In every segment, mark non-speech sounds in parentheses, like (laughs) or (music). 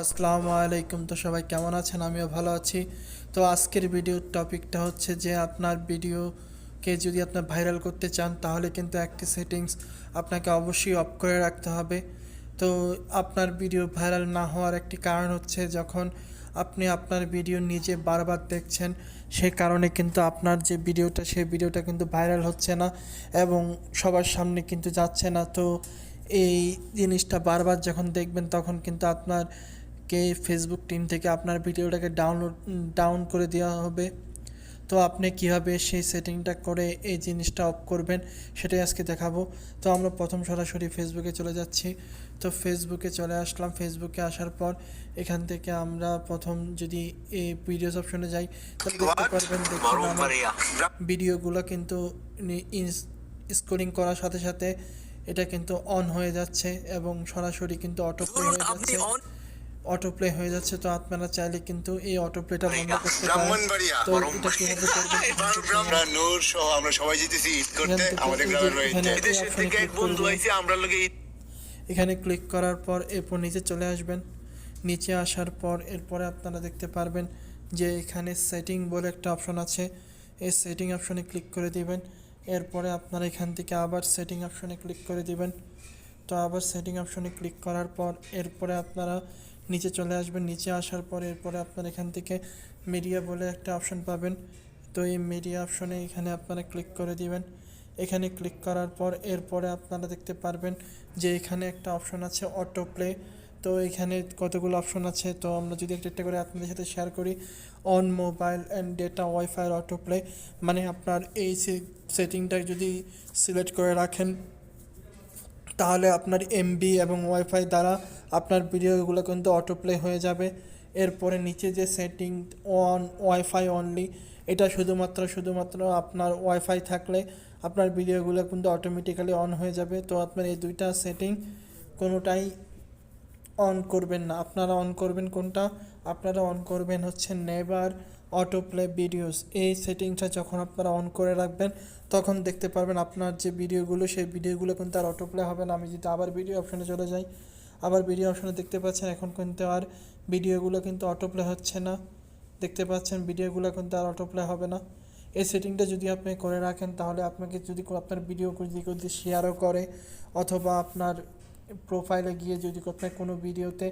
আসসালামু আলাইকুম। তো সবাই কেমন আছেন? আমিও ভালো আছি। তো আজকের ভিডিওর টপিকটা হচ্ছে যে আপনার ভিডিওকে যদি আপনার ভাইরাল করতে চান, তাহলে কিন্তু একটি সেটিংস আপনাকে অবশ্যই অফ করে রাখতে হবে। তো আপনার ভিডিও ভাইরাল না হওয়ার একটি কারণ হচ্ছে যখন আপনি আপনার ভিডিও নিজে বারবার দেখছেন, সে কারণে কিন্তু আপনার যে ভিডিওটা সেই ভিডিওটা কিন্তু ভাইরাল হচ্ছে না এবং সবার সামনে কিন্তু যাচ্ছে না। তো এই জিনিসটা বারবার যখন দেখবেন, তখন কিন্তু আপনার কে ফেসবুক টিম থেকে আপনার ভিডিওটাকে ডাউনলোড ডাউন করে দেওয়া হবে। তো আপনি কীভাবে সেই সেটিংটা করে এই জিনিসটা অফ করবেন সেটাই আজকে দেখাবো। তো আমরা প্রথম সরাসরি ফেসবুকে চলে যাচ্ছি। তো ফেসবুকে চলে আসলাম। ফেসবুকে আসার পর এখান থেকে আমরা প্রথম যদি এই ভিডিওস অপশনে যাই তাহলে দেখতে পারবেন দেখুন আমার ভিডিওগুলো কিন্তু স্কোরিং করার সাথে সাথে এটা কিন্তু অন হয়ে যাচ্ছে এবং সরাসরি কিন্তু অটো প্লে হয়ে যাচ্ছে। অন অটো প্লে হয়ে যাচ্ছে তো আপনারা চাইলে কিন্তু এই অটো প্লেটা বন্ধ করতে পারেন। তো এটা কীভাবে করবেন? (laughs) আমরা নূর সহ আমরা সবাই যেতেছি ঈদ করতে আমাদের গ্রামের বাড়িতে। এখানে- বিদেশের থেকে এক বন্ধু আইছে আমরা লগে এখানে ক্লিক করার পর এরপর নিচে চলে আসবেন। নিচে আসার পর এরপরে আপনারা দেখতে পারবেন যে এখানে সেটিং বলে একটা অপশন আছে। এই সেটিং অপশনে ক্লিক করে দিবেন। এরপরে আপনারা এখান থেকে আবার সেটিং অপশনে ক্লিক করে দিবেন। তো আবার সেটিং অপশনে ক্লিক করার পর এরপরে আপনারা নিচে চলে আসবেন, নিচে আসার পর এরপরে আপনার এখান থেকে মিডিয়া বলে একটা অপশন পাবেন। তো এই মিডিয়া অপশনে এখানে আপনারা ক্লিক করে দিবেন। এখানে ক্লিক করার পর এরপরে আপনারা দেখতে পারবেন যে এখানে একটা অপশন আছে অটো প্লে তো এখানে কতগুলো অপশন আছে? তো আমরা যদি একটা একটা করে আপনাদের সাথে শেয়ার করি on mobile and data wifi auto play মানে আপনার এই সেটিংটা যদি সিলেক্ট করে রাখেন তাহলে আপনার এমবি এবং ওয়াইফাই দ্বারা আপনার ভিডিওগুলো কিন্তু অটোপ্লে হয়ে যাবে। এরপরে নিচে যে সেটিং অন ওয়াইফাই অনলি এটা শুধুমাত্র শুধুমাত্র আপনার ওয়াইফাই থাকলে আপনার ভিডিওগুলো কিন্তু অটোমেটিক্যালি অন হয়ে যাবে। তো আপনার এই দুইটা সেটিং কোনোটাই অন করবেন না। আপনারা অন করবেন কোনটা? আপনারা অন করবেন হচ্ছে নেভার অটো প্লে ভিডিওস এই সেটিংটা যখন আপনারা অন করে রাখবেন, তখন দেখতে পারবেন আপনার যে ভিডিওগুলো, সেই ভিডিওগুলো কিন্তু আর অটো প্লে হবে না। আমি যদি আবার ভিডিও অপশানে চলে যাই, আবার ভিডিও অপশানে দেখতে পাচ্ছেন এখন কিন্তু আর ভিডিওগুলো কিন্তু অটো প্লে হচ্ছে না। দেখতে পাচ্ছেন ভিডিওগুলো কিন্তু আর অটো প্লে হবে না। এই সেটিংটা যদি আপনি করে রাখেন, তাহলে আপনাকে যদি আপনার ভিডিও যদি যদি শেয়ারও করে, অথবা আপনার প্রোফাইলে গিয়ে যদি কোথায় কোনো ভিডিওতে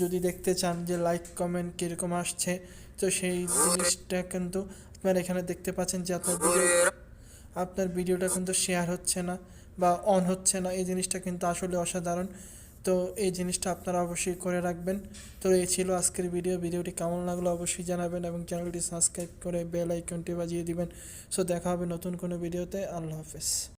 যদি দেখতে চান যে লাইক কমেন্ট কীরকম আসছে, তো সেই জিনিসটা কিন্তু আপনার এখানে দেখতে পাচ্ছেন যে আপনার ভিডিও আপনার ভিডিওটা কিন্তু শেয়ার হচ্ছে না বা অন হচ্ছে না। এই জিনিসটা কিন্তু আসলে অসাধারণ। তো এই জিনিসটা আপনারা অবশ্যই করে রাখবেন। তো এই ছিল আজকের ভিডিও ভিডিওটি কেমন লাগল অবশ্যই জানাবেন এবং চ্যানেলটি সাবস্ক্রাইব করে বেল আইকনটি বাজিয়ে দিবেন। সো দেখা হবে নতুন কোনো ভিডিওতে আল্লাহ হাফেজ।